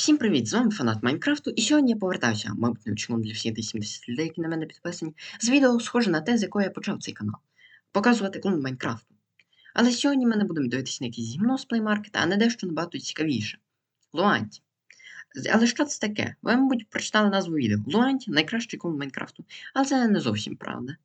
Всім привіт! З вами фанат Майнкрафту, і сьогодні я повертаюся, мабуть, не чому для всіх 70 людей, які на мене підписані, з відео схоже на те, з якого я почав цей канал. Показувати клон Майнкрафту. Але сьогодні ми не будемо дивитися на якийсь гімно з плеймаркета, а на дещо набагато цікавіше. Луанті. Але що це таке? Ви, мабуть, прочитали назву відео. Луанті найкращий клон Майнкрафту, але це не зовсім правда.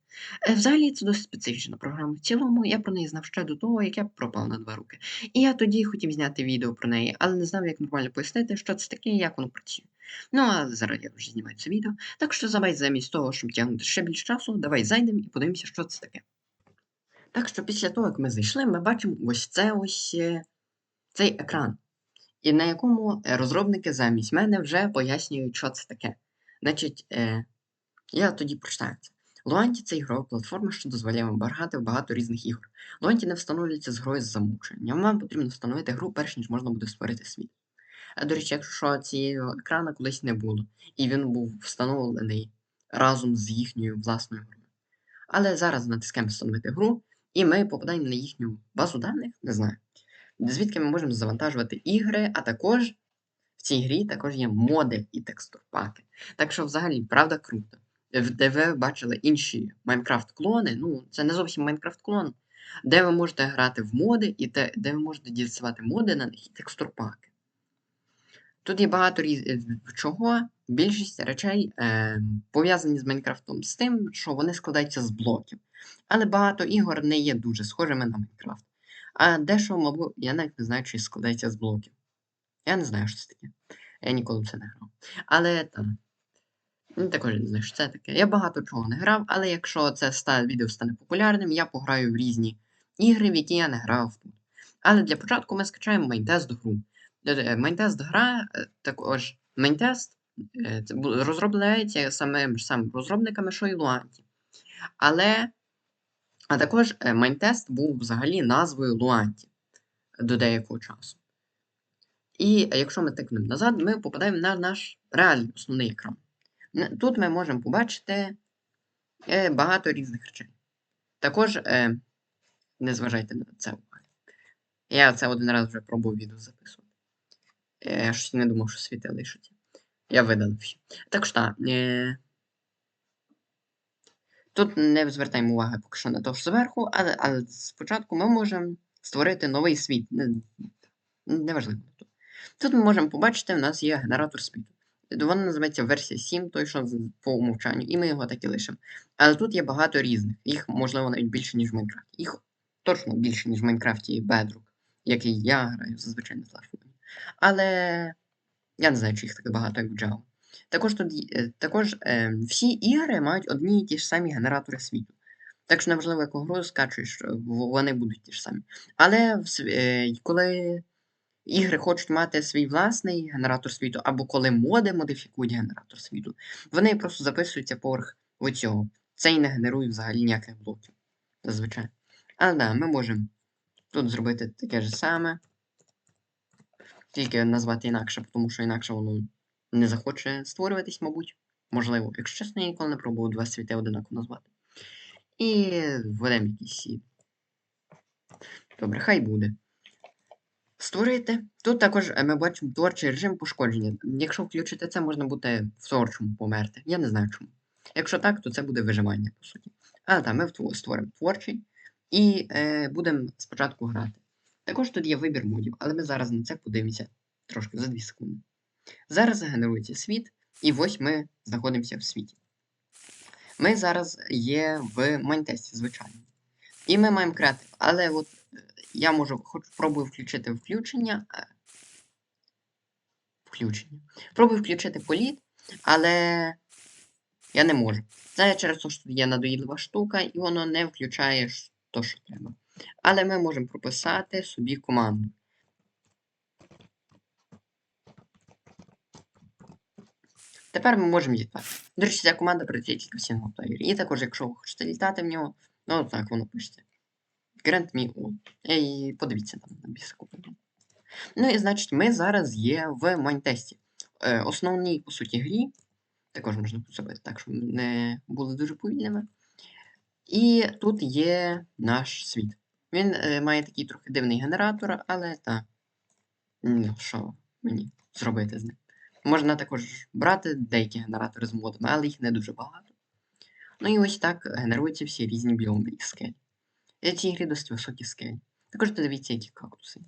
Е, Взагалі це досить специфічна програма. В цілому я про неї знав ще до того, як я пропав на два роки. І я тоді хотів зняти відео про неї, але не знав, як нормально пояснити, що це таке і як воно працює. Ну а зараз я вже знімаю це відео. Так що давай замість того, щоб тягнути ще більше часу, давай зайдемо і подивимося, що це таке. Так що після того, як ми зайшли, ми бачимо ось це ось е, цей екран, і на якому е, розробники замість мене вже пояснюють, що це таке. Значить, е, я тоді прочитаю це. Луанті це ігрова платформа, що дозволяє вам грати в багато різних ігор. Луанті не встановлюється з грою з замовченням. Вам потрібно встановити гру, перш ніж можна буде створити світ. А до речі, якщо цієї екрана колись не було, і він був встановлений разом з їхньою власною грою. Але зараз натискаємо встановити гру, і ми попадаємо на їхню базу даних, не знаю, звідки ми можемо завантажувати ігри, а також в цій грі також є моди і текстурпаки. Так що, взагалі, правда, круто. Де ви бачили інші Майнкрафт-клони, ну, це не зовсім Майнкрафт-клон, де ви можете грати в моди, і те, де ви можете діставати моди на них і текстурпаки. Тут є багато різ... е, чого. Більшість речей е, пов'язані з Майнкрафтом з тим, що вони складаються з блоків. Але багато ігор не є дуже схожими на Майнкрафт. А дещо, мабуть, я навіть не знаю, чи складається з блоків. Я не знаю, що це таке. Я ніколи це не грав. Але там. Ну, також не знаю, що це таке. Я багато чого не грав, але якщо це ста... відео стане популярним, я пограю в різні ігри, в які я не грав тут. Але для початку ми скачаємо Майнтест гру. Е, Майнтест гра е, також Майнтест е, розробляється самим самим розробниками, що і Луанті. Але а також е, Майнтест був взагалі назвою Луанті до деякого часу. І е, якщо ми тикнемо назад, ми попадаємо на наш реальний основний екран. Тут ми можемо побачити е, багато різних речей. Також не зважайте на це уваги. Я це один раз вже пробував відео записувати. Я щось не думав, що світи лишать. Я видалив. Так що. Тут не звертаємо уваги поки що на те, що зверху, але, але спочатку ми можемо створити новий світ. Неважливо. Тут. тут ми можемо побачити, у нас є генератор світу. Вона називається версія 7, той, що по умовчанню, і ми його так і лишимо. Але тут є багато різних. Їх, можливо, навіть більше, ніж в Майнкрафті. Їх точно більше, ніж в Майнкрафті Bedrock, який я граю зазвичай на телефоні. Але я не знаю, чи їх так багато, як в Java. Також тут е, також е, всі ігри мають одні і ті ж самі генератори світу. Так що неважливо, яку гру скачуєш, е, вони будуть ті ж самі. Але е, коли ігри хочуть мати свій власний генератор світу, або коли моди модифікують генератор світу, вони просто записуються поверх оцього. Це і не генерує взагалі ніяких блоків. Зазвичай. Але да, ми можемо тут зробити таке ж саме. Тільки назвати інакше, тому що інакше воно не захоче створюватись, мабуть. Можливо, якщо чесно, я ніколи не пробував два світи одинаково назвати. І введемо якісь. Добре, хай буде. Створити. Тут також е, ми бачимо творчий режим пошкодження. Якщо включити це, можна буде в творчому померти. Я не знаю чому. Якщо так, то це буде виживання, по суті. Але так, ми створимо творчий і е, будемо спочатку грати. Також тут є вибір модів, але ми зараз на це подивимося трошки за 2 секунди. Зараз генерується світ, і ось ми знаходимося в світі. Ми зараз є в майнтесті, звичайно. І ми маємо креатив. Але от е, я можу хоч пробую включити включення. е, Включення. Пробую включити політ, але я не можу. Це через те, що є надоїдлива штука, і воно не включає то, що треба. Але ми можемо прописати собі команду. Тепер ми можемо літати. До речі, ця команда працює тільки в сінглплеєрі. І також, якщо ви хочете літати в нього, ну так воно пишеться. Grant me all. І подивіться там на бісику. Ну і значить, ми зараз є в майнтесті. Е, основній, по суті, грі. Також можна зробити так, щоб не були дуже повільними. І тут є наш світ. Він е, має такий трохи дивний генератор, але так. Ну, що мені зробити з ним? Можна також брати деякі генератори з модами, але їх не дуже багато. Ну і ось так генеруються всі різні біоми і скелі. І ці грі досить високі скелі. Також дивіться, які кактуси.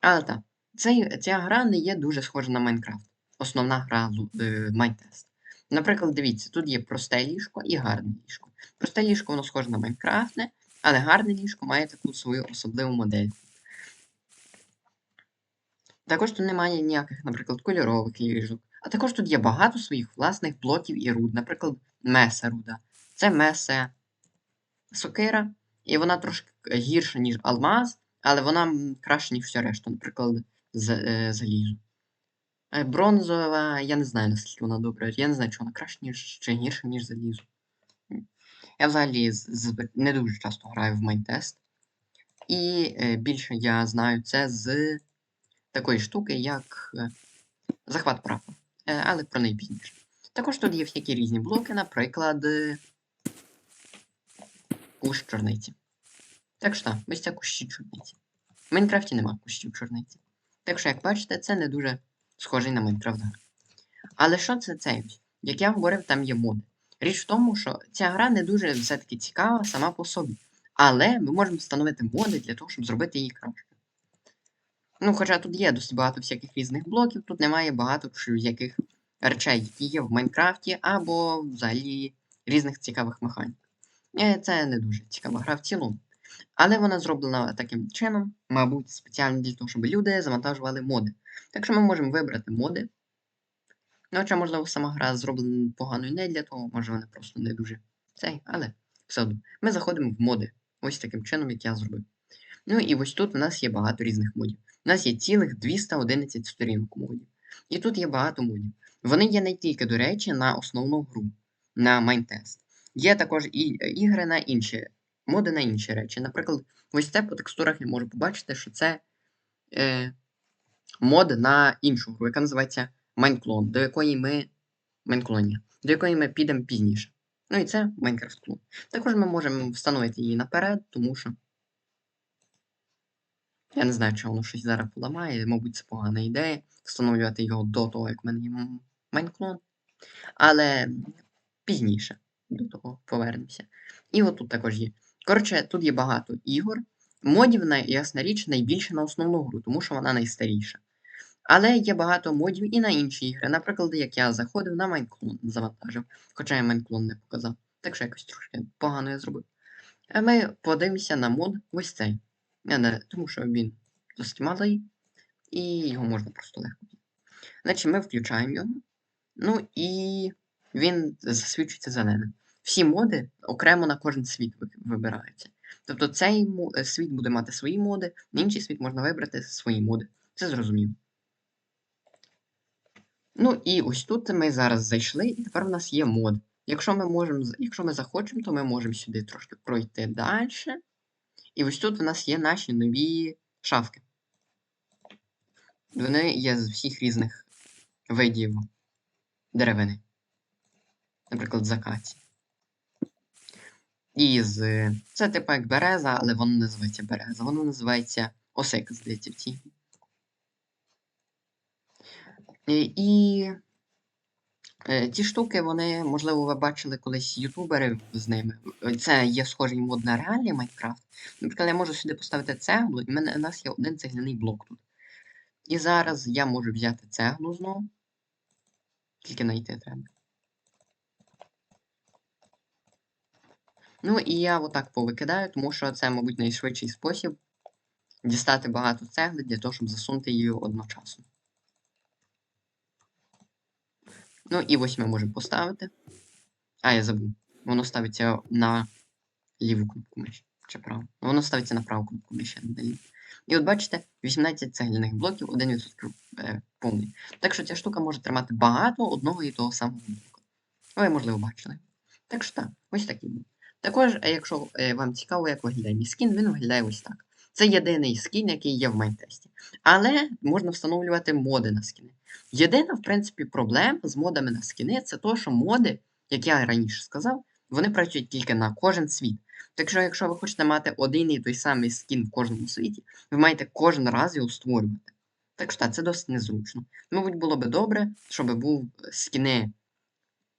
Але так, цей, ця гра не є дуже схожа на Майнкрафт. Основна гра е, Майнтест. Наприклад, дивіться, тут є просте ліжко і гарне ліжко. Просте ліжко воно схоже на Майнкрафтне, але гарне ліжко має таку свою особливу модель. Також тут немає ніяких, наприклад, кольорових ліжок. А також тут є багато своїх власних блоків і руд. Наприклад, меса руда. Це месе сокира, і вона трошки гірша, ніж алмаз, але вона краще, ніж все решта, наприклад, з, е, залізо. Е, Бронзова, я не знаю, наскільки вона добра. Я не знаю, чи вона краще, ніж чи гірша, ніж залізо. Я взагалі не дуже часто граю в Майнтест. І е, більше я знаю це з такої штуки, як е, захват прапа. Е, але про неї. Також тут є всякі різні блоки, наприклад, е, кущ чорниці. Так що, ось це кущі чорниці. В Майнкрафті нема кущів чорниці. Так що, як бачите, це не дуже схожий на Майнкрафт. Але що це цей? Як я говорив, там є моди. Річ в тому, що ця гра не дуже все-таки цікава сама по собі. Але ми можемо встановити моди для того, щоб зробити її краще. Ну, хоча тут є досить багато всяких різних блоків, тут немає багато яких речей, які є в Майнкрафті, або взагалі різних цікавих механік. Е, Це не дуже цікава гра в цілому. Але вона зроблена таким чином, мабуть, спеціально для того, щоб люди завантажували моди. Так що ми можемо вибрати моди. Ну, хоча, можливо, сама гра зроблена погано і не для того, може вона просто не дуже цей, але все одно. Ми заходимо в моди. Ось таким чином, як я зробив. Ну і ось тут у нас є багато різних модів. У нас є цілих 211 сторінок модів. І тут є багато модів. Вони є не тільки, до речі, на основну гру, на Майнтест. Є також і ігри на інші моди на інші речі. Наприклад, ось це по текстурах я можу побачити, що це е, мод на іншу гру, яка називається Майнклон, до якої ми. Майнклонія, до якої ми підемо пізніше. Ну і це Майнкрафт клон. Також ми можемо встановити її наперед, тому що. Я не знаю, чи воно щось зараз поламає, мабуть, це погана ідея встановлювати його до того, як в мене є Майнклон. Але пізніше до того повернемося. І отут також є. Коротше, тут є багато ігор. Модів, ясна річ, найбільше на основну гру, тому що вона найстаріша. Але є багато модів і на інші ігри. Наприклад, як я заходив на Майнклон, завантажив, хоча я Майнклон не показав. Так що якось трошки погано я зробив. А ми подивимося на мод ось цей. Не, тому що він досить малий, і його можна просто легко. Значить, ми включаємо його. Ну і він засвідчується зеленим. Всі моди окремо на кожен світ вибираються. Тобто цей світ буде мати свої моди, інший світ можна вибрати свої моди. Це зрозуміло. Ну і ось тут ми зараз зайшли, і тепер у нас є мод. Якщо ми можемо, якщо ми захочемо, то ми можемо сюди трошки пройти далі. І ось тут у нас є наші нові шафки. Вони є з всіх різних видів деревини. Наприклад, з акації. І з. Це типу як береза, але воно називається береза. Воно називається осика, здається, в цій. І, ті штуки, вони, можливо, ви бачили колись ютубери з ними. Це є схожий мод на реальний Майнкрафт. Наприклад, я можу сюди поставити цеглу, і в мене у нас є один цегляний блок тут. І зараз я можу взяти цеглу знову. Тільки знайти треба. Ну і я отак повикидаю, тому що це, мабуть, найшвидший спосіб дістати багато цегли для того, щоб засунути її одночасно. Ну і ось ми можемо поставити. А, я забув. Воно ставиться на ліву кнопку миші. Чи праву? Воно ставиться на праву кнопку миші, не на ліву. І от бачите, 18 цегляних блоків, 1% е, повний. Так що ця штука може тримати багато одного і того самого блоку. Ви, можливо, бачили. Так що так, ось такий був. Також, е, якщо е, вам цікаво, як виглядає мій скін, він виглядає ось так. Це єдиний скін, який є в майнтесті. Але можна встановлювати моди на скіни. Єдина, в принципі, проблема з модами на скіни це то, що моди, як я раніше сказав, вони працюють тільки на кожен світ. Так що, якщо ви хочете мати один і той самий скін в кожному світі, ви маєте кожен раз його створювати. Так що так, це досить незручно. Мабуть, було би добре, щоб був скіни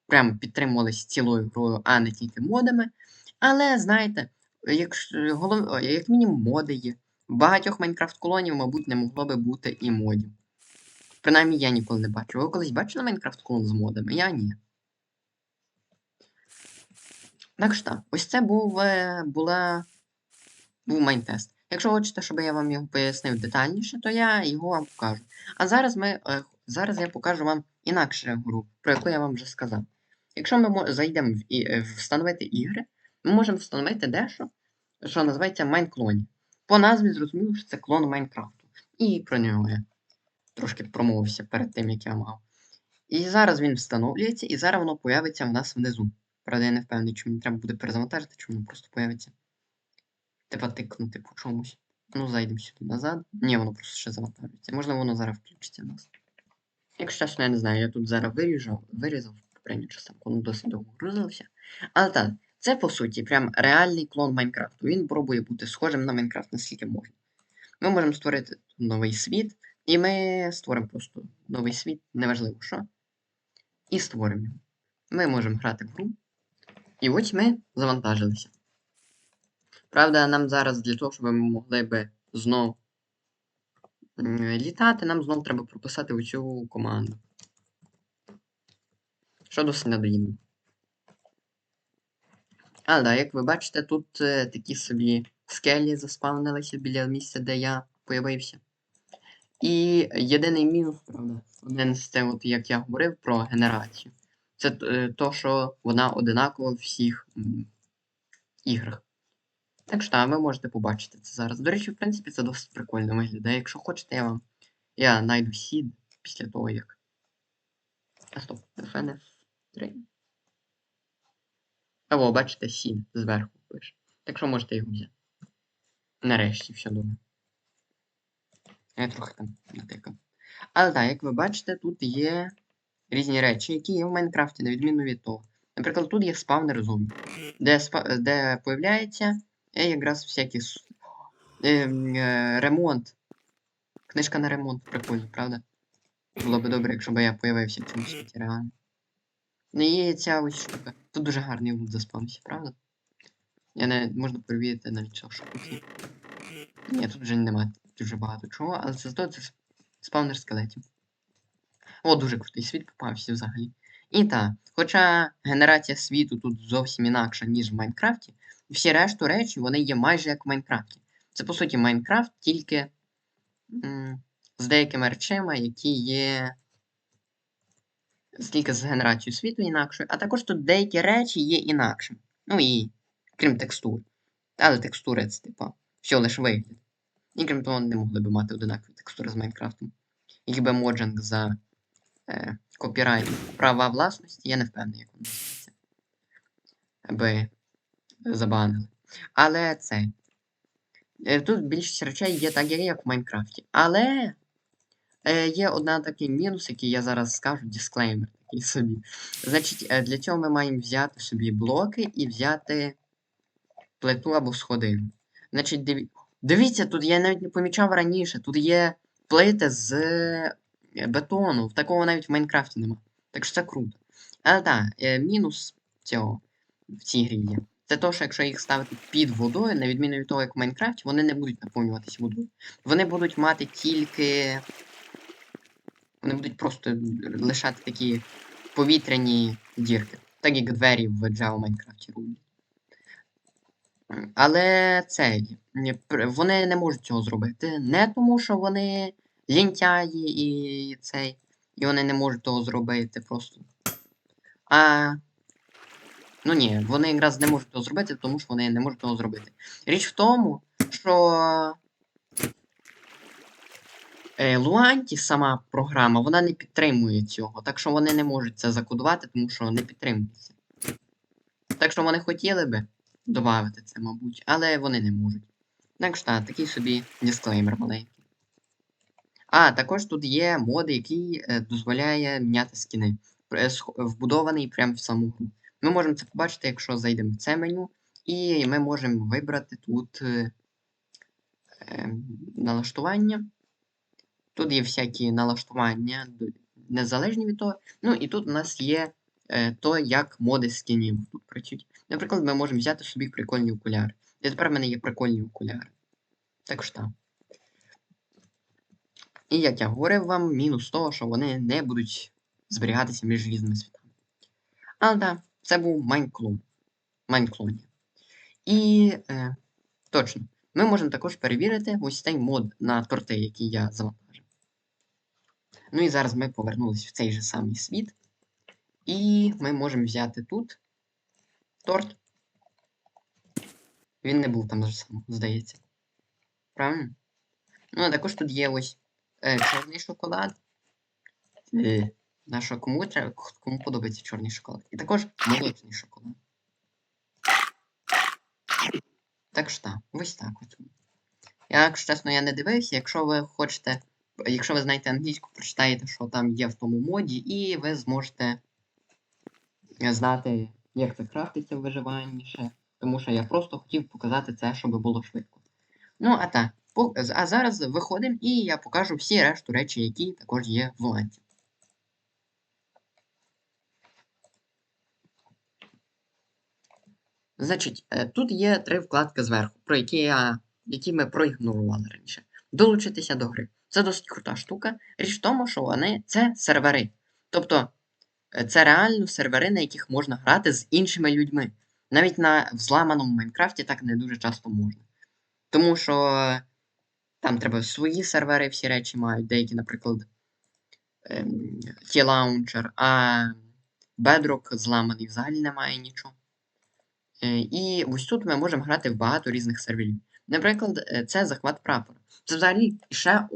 прямо підтримувалися цілою грою, а не тільки модами. Але знаєте, якщо голов... як мінімум моди є. Багатьох Майнкрафт колонів, мабуть, не могло би бути і модів. Принаймні я ніколи не бачив. Ви колись бачили Майнкрафт колон з модами? Я ні. Так що ось це був, е, була, був майнтест. Якщо хочете, щоб я вам його пояснив детальніше, то я його вам покажу. А зараз ми, е, зараз я покажу вам інакшу гру, про яку я вам вже сказав. Якщо ми зайдемо в, і, е, встановити ігри, ми можемо встановити дещо, що називається Майнклоні. По назві зрозуміло, що це клон Майнкрафту. І про нього я трошки промовився перед тим, як я мав. І зараз він встановлюється, і зараз воно появиться в нас внизу. Правда, я не впевнений, чи мені треба буде перезавантажити, чи воно просто появиться. Треба тикнути по чомусь. Ну, зайдемо сюди назад. Ні, воно просто ще завантажується. Можливо, воно зараз включиться в нас. Якщо чесно, я не знаю, я тут зараз виріжав, вирізав попередню частинку, воно досить довго грузилося. Але так, це по суті прям реальний клон Майнкрафту. Він пробує бути схожим на Майнкрафт наскільки можна. Ми можемо створити новий світ, і ми створимо просто новий світ, неважливо що. І створимо його. Ми можемо грати в гру. І ось ми завантажилися. Правда, нам зараз для того, щоб ми могли би знов літати, нам знов треба прописати оцю команду. Що досить надоїдно. Але да, як ви бачите, тут е, такі собі скелі заспавнилися біля місця, де я появився. І єдиний мінус, правда, один з тих, от, як я говорив про генерацію. Це е, то, що вона одинакова в всіх іграх. Так що так, ви можете побачити це зараз. До речі, в принципі, це досить прикольно виглядає. Якщо хочете, я вам. Я знайду сід після того, як. А стоп, FNF 3. Або, бачите, сід зверху пише. Так що можете його взяти. Нарешті все добре. Я трохи там натикав. Але так, як ви бачите, тут є різні речі, які є в Майнкрафті, на відміну від того. Наприклад, тут є спавнер зомбі, де, спа... де появляється е, якраз всякі е, е, ремонт. Книжка на ремонт, прикольно, правда? Було би добре, якщо б я появився в цьому світі реально. Ну і ця ось штука. Тут дуже гарний лут заспавнився, правда? Я не можна перевірити навіть цього, є. Ні, тут вже немає дуже багато чого, але це зато це спавнер скелетів. О, дуже крутий світ попався взагалі. І так, хоча генерація світу тут зовсім інакша, ніж в Майнкрафті, всі решту речі вони є майже як в Майнкрафті. Це по суті Майнкрафт, тільки м, з деякими речами, які є. Тільки з генерацією світу інакшою, а також тут деякі речі є інакшими. Ну і крім текстур. Але текстури це, типа, все лише вигляд. І крім не могли б мати одинакові текстури з Майнкрафтом. Якби моджинг за е, копірайт права власності, я не впевнений, як воно називається. Аби забанили. Але це. е, Тут більшість речей є так, як в Майнкрафті. Але е, є одна такий мінус, який я зараз скажу, дисклеймер такий собі. Значить, е, для цього ми маємо взяти собі блоки і взяти плиту або сходину. Значить, диві... дивіться, тут я навіть не помічав раніше. Тут є плити з е, бетону. Такого навіть в Майнкрафті нема. Так що це круто. Але так, е, мінус цього в цій грі є. Це то, що якщо їх ставити під водою, на відміну від того, як в Майнкрафті, вони не будуть наповнюватися водою. Вони будуть мати тільки. Вони будуть просто лишати такі повітряні дірки. Так як двері в Java Майнкрафті роблять. Але цей, вони не можуть цього зробити. Не тому, що вони лінтяї і цей. І вони не можуть того зробити просто. А. Ну ні, вони якраз не можуть того зробити, тому що вони не можуть того зробити. Річ в тому, що. Е, Луанті, сама програма, вона не підтримує цього. Так що вони не можуть це закодувати, тому що не підтримується. Так що вони хотіли би додати це, мабуть, але вони не можуть. Так що так, такий собі дисклеймер маленький. А, також тут є мод, який е, дозволяє міняти скіни. Е, Вбудований прямо в саму гру. Ми можемо це побачити, якщо зайдемо в це меню, і ми можемо вибрати тут е, е, налаштування. Тут є всякі налаштування, незалежні від того. Ну і тут у нас є е, то, як моди скінів тут працюють. Наприклад, ми можемо взяти собі прикольні окуляри. І тепер в мене є прикольні окуляри. Так що так. І як я говорив вам, мінус того, що вони не будуть зберігатися між різними світами. Але так, це був Майнклон. Майнклоні. І е, точно, ми можемо також перевірити ось цей мод на торти, який я завантажив. Ну і зараз ми повернулись в цей же самий світ. І ми можемо взяти тут торт. Він не був там же сам, здається. Правильно? Ну, а також тут є ось е, чорний шоколад. Е, на кому треба, кому подобається чорний шоколад. І також молочний шоколад. Так що так, ось так от. Я, якщо чесно, я не дивився, якщо ви хочете, якщо ви знаєте англійську, прочитаєте, що там є в тому моді, і ви зможете знати, як це крафтиться в. Тому що я просто хотів показати це, щоб було швидко. Ну, а так, а зараз виходимо і я покажу всі решту речі, які також є в ланці. Значить, е, тут є три вкладки зверху, про які, я, які ми проігнорували раніше. Долучитися до гри. Це досить крута штука. Річ в тому, що вони це сервери. Тобто це реально сервери, на яких можна грати з іншими людьми. Навіть на взламаному Майнкрафті так не дуже часто можна. Тому що там треба свої сервери, всі речі мають, деякі, наприклад, ем, T-Launcher, а Bedrock зламаний взагалі немає нічого. Е, І ось тут ми можемо грати в багато різних серверів. Наприклад, е, це захват прапора. Це взагалі ще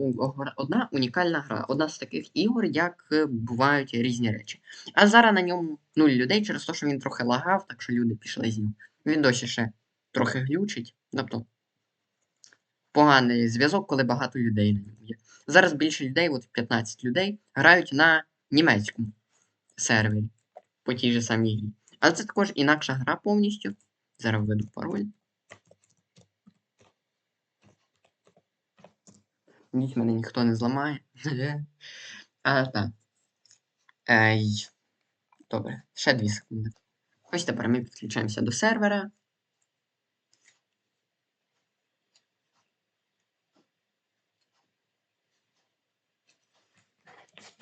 одна унікальна гра, одна з таких ігор, як е, бувають різні речі. А зараз на ньому нуль людей через те, що він трохи лагав, так що люди пішли з ним. Він досі ще трохи глючить. Тобто поганий зв'язок, коли багато людей на ньому є. Зараз більше людей, от 15 людей, грають на німецькому сервері по тій же самій грі. Але це також інакша гра повністю. Зараз введу пароль. Ніч мене ніхто не зламає. А, так. Ей. Добре, ще 2 секунди. Ось тепер ми підключаємося до сервера.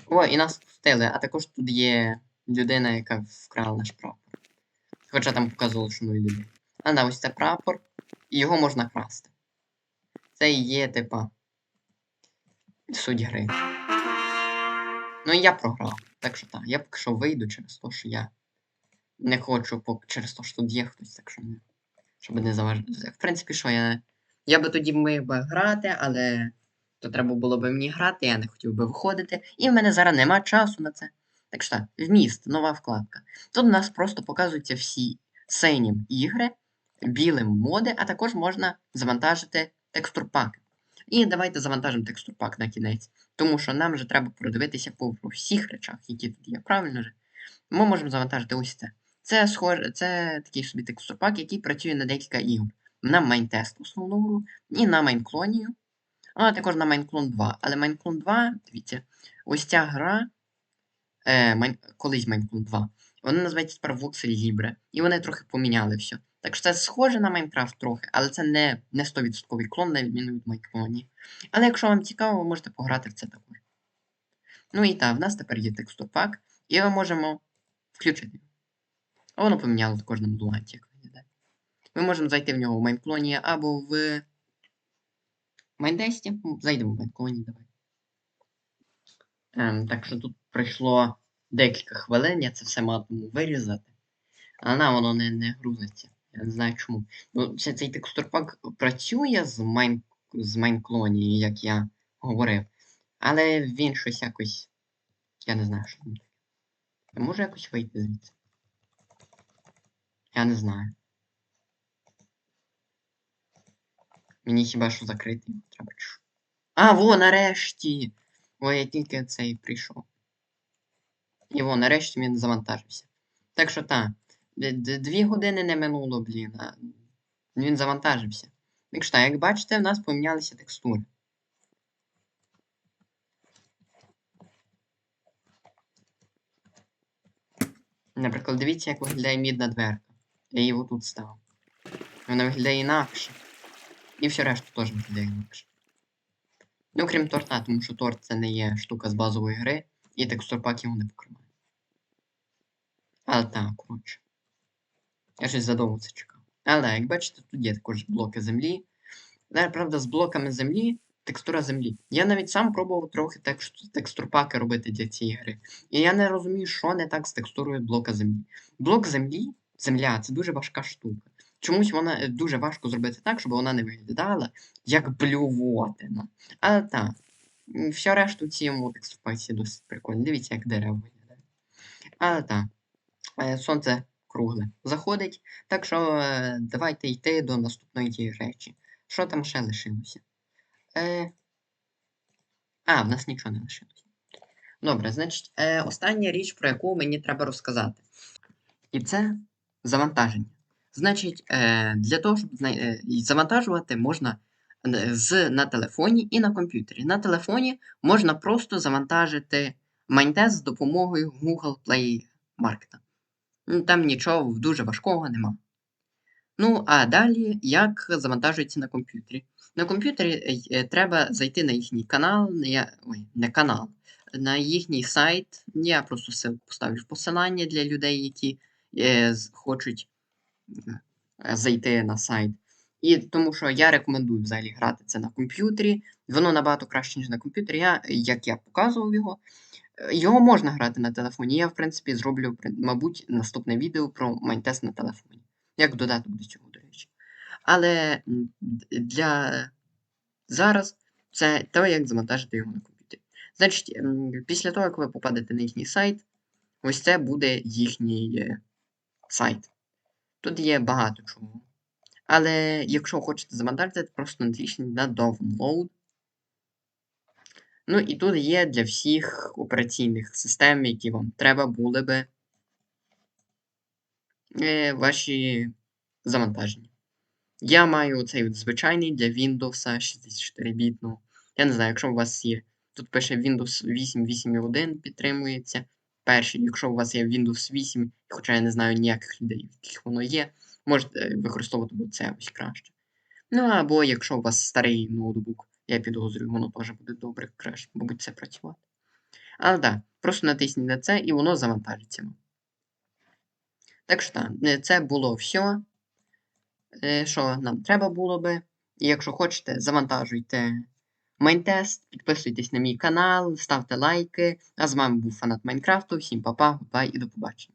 О, і нас пустили, а також тут є людина, яка вкрала наш прапор. Хоча там показувало, що нуль людей. А да, ось це прапор, і його можна красти. Це і є, типа. Суть гри. Ну і я програв. Так що так, я поки що вийду через те, що я не хочу пок... через те, що тут є хтось, так що не. Щоб не заважати. В принципі, що я. Я би тоді міг би грати, але то треба було би мені грати, я не хотів би виходити. І в мене зараз нема часу на це. Так що так, вміст, нова вкладка. Тут у нас просто показуються всі синім ігри, білим моди, а також можна завантажити текстурпак. І давайте завантажимо текстурпак на кінець. Тому що нам же треба продивитися по по всіх речах, які тут є. Правильно же? Ми можемо завантажити ось це. Це схоже, це такий собі текстурпак, який працює на декілька ігор. На майнтест основну гру і на майнклонію. А також на Майнклон 2. Але Майнклон 2, дивіться, ось ця гра. Е, Майн... Колись Майнклон 2. Вона називається тепер Voxel Libre. І вони трохи поміняли все. Так що це схоже на Майнкрафт трохи, але це не, не 100% клон, на відміну від Майнклоні. Але якщо вам цікаво, ви можете пограти в це також. Ну і так, в нас тепер є текстурпак, і ми можемо включити. А воно поміняло також на модуланті, як виглядає. Ми можемо зайти в нього в Майнклоні або в Майндесті. Ну, Зайдемо в Майнклоні, давай. Ем, так що тут пройшло декілька хвилин, я це все матиму вирізати. А на воно не, не грузиться. Я не знаю чому. Ну, це, цей текстурпак працює з, майн, з Майнклоні, як я говорив. Але він щось якось. Я не знаю, що він таке. Я можу якось вийти звідси? Я не знаю. Мені хіба що закрити його треба? А, во, нарешті! Ой, я тільки цей прийшов. І во, нарешті він завантажився. Так що так. Дві години не минуло, блін. Він завантажився. Так що, як бачите, в нас помінялися текстури. Наприклад, дивіться, як виглядає мідна дверка. Я її отут став. Вона виглядає інакше. І все решту теж виглядає інакше. Ну, крім торта, тому що торт це не є штука з базової гри, і текстурпак його не покриває. Але так, коротше. Я щось задовго це чекав. Але, як бачите, тут є також блоки землі. Але, правда, з блоками землі текстура землі. Я навіть сам пробував трохи текстурпаки робити для цієї гри. І я не розумію, що не так з текстурою блока землі. Блок землі, земля це дуже важка штука. Чомусь вона е, дуже важко зробити так, щоб вона не виглядала як блювотина. Але так, м, все решту в цьому текстурпаці досить прикольно. Дивіться, як дерево виглядає. Але так, е, сонце кругле заходить. Так що е, давайте йти до наступної речі. Що там ще лишилося? Е... А, в нас нічого не лишилося. Добре, значить, е, остання річ, про яку мені треба розказати. І це завантаження. Значить, е, для того, щоб е, завантажувати можна е, з, на телефоні і на комп'ютері. На телефоні можна просто завантажити Майнтест з допомогою Google Play Market. Ну, Там нічого дуже важкого нема. Ну, а далі, як завантажується на комп'ютері? На комп'ютері е, е, треба зайти на їхній канал, я- ой, не канал, на їхній сайт. Я просто ссылку поставлю в посилання для людей, які е, хочуть е, зайти на сайт. І тому що я рекомендую взагалі грати це на комп'ютері. Воно набагато краще, ніж на комп'ютері. Я, як я показував його, його можна грати на телефоні. Я, в принципі, зроблю, мабуть, наступне відео про майнтест на телефоні. Як додаток до цього, до речі. Але для зараз це те, як завантажити його на комп'ютері. Значить, після того, як ви попадете на їхній сайт, ось це буде їхній е, сайт. Тут є багато чого. Але якщо хочете завантажити, то просто натисніть на Download. Ну і тут є для всіх операційних систем, які вам треба були би е, ваші завантаження. Я маю цей звичайний для Windows 64 бітного. Я не знаю, якщо у вас є. Тут пише Windows 8 8.1 підтримується. Перший, якщо у вас є Windows 8, хоча я не знаю ніяких людей, в яких воно є, можете використовувати це ось краще. Ну або якщо у вас старий ноутбук, я підозрюю, воно теж буде добре, краще, мабуть, це працювати. Але так, просто натисніть на це і воно завантажиться. Так що так, це було все, що нам треба було би. І якщо хочете, завантажуйте майнтест, підписуйтесь на мій канал, ставте лайки. А з вами був фанат Майнкрафту. Всім па-па, гудбай і до побачення.